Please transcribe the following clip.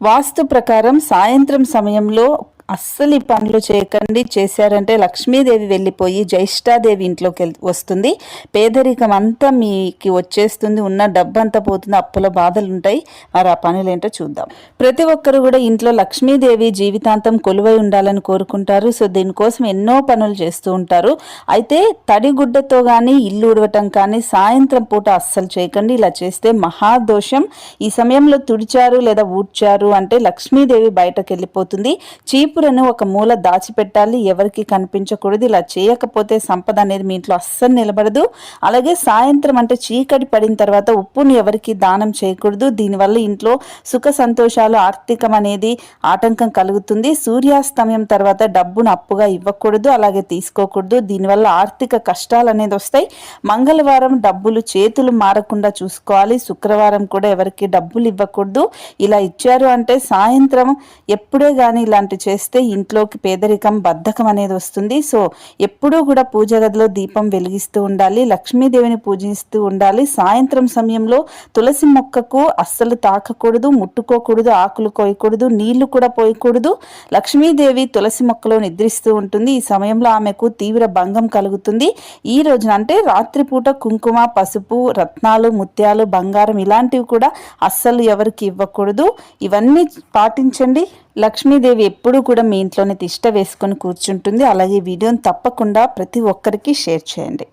వాస్తు ప్రకారం సాయంత్రం సమయంలో అస్సలు ఈ పనులు చేయకండి. చేశారంటే లక్ష్మీదేవి వెళ్ళిపోయి జ్యేష్ఠాదేవి ఇంట్లోకి వస్తుంది. పేదరికం అంతా మీకు వచ్చేస్తుంది. ఉన్న డబ్బంతా పోతుంది. అప్పుల బాధలు ఉంటాయి మరి ఆ పనులు ఏంటో చూద్దాం. ప్రతి ఒక్కరు కూడా ఇంట్లో లక్ష్మీదేవి జీవితాంతం కొలువై ఉండాలని కోరుకుంటారు. సో దీనికోసం ఎన్నో పనులు చేస్తూ ఉంటారు. అయితే తడిగుడ్డతో కానీ ఇల్లు ఉడవటం కానీ సాయంత్రం పూట అస్సలు చేయకండి. ఇలా చేస్తే మహాదోషం. ఈ సమయంలో తుడిచారు లేదా ఊడ్చారు అంటే లక్ష్మీదేవి బయటకు వెళ్ళిపోతుంది చీపు చీపురను ఒక మూల దాచిపెట్టాలి. ఎవరికి కనిపించకూడదు. ఇలా చేయకపోతే సంపద అనేది మీ ఇంట్లో అస్సలు నిలబడదు. అలాగే సాయంత్రం అంటే చీకటి పడిన తర్వాత ఉప్పును ఎవరికి దానం చేయకూడదు. దీనివల్ల ఇంట్లో సుఖ సంతోషాలు ఆర్థికం అనేది ఆటంకం కలుగుతుంది. సూర్యాస్తమయం తర్వాత డబ్బును అప్పుగా ఇవ్వకూడదు. అలాగే తీసుకోకూడదు. దీనివల్ల ఆర్థిక కష్టాలు అనేది వస్తాయి. మంగళవారం డబ్బులు చేతులు మారకుండా చూసుకోవాలి. శుక్రవారం కూడా ఎవరికి డబ్బులు ఇవ్వకూడదు. ఇలా ఇచ్చారు అంటే సాయంత్రం ఎప్పుడే కానీ ఇలాంటి చేస్తే వస్తే ఇంట్లోకి పేదరికం బద్ధకం అనేది వస్తుంది. సో ఎప్పుడూ కూడా పూజ గదిలో దీపం వెలిగిస్తూ ఉండాలి లక్ష్మీదేవిని పూజిస్తూ ఉండాలి. సాయంత్రం సమయంలో తులసి మొక్కకు అస్సలు తాకకూడదు ముట్టుకోకూడదు ఆకులు కోయకూడదు నీళ్ళు కూడా పోయకూడదు. లక్ష్మీదేవి తులసి మొక్కలో నిద్రిస్తూ ఉంటుంది. ఈ సమయంలో ఆమెకు తీవ్ర భంగం కలుగుతుంది. ఈ రోజున అంటే రాత్రిపూట కుంకుమ పసుపు రత్నాలు ముత్యాలు బంగారం ఇలాంటివి కూడా అస్సలు ఎవరికి ఇవ్వకూడదు. ఇవన్నీ పాటించండి. లక్ష్మీదేవి ఎప్పుడూ కూడా మీ ఇంట్లోనే తిష్ట వేసుకొని కూర్చుంటుంది. అలాగే వీడియోని తప్పకుండా ప్రతి ఒక్కరికి షేర్ చేయండి.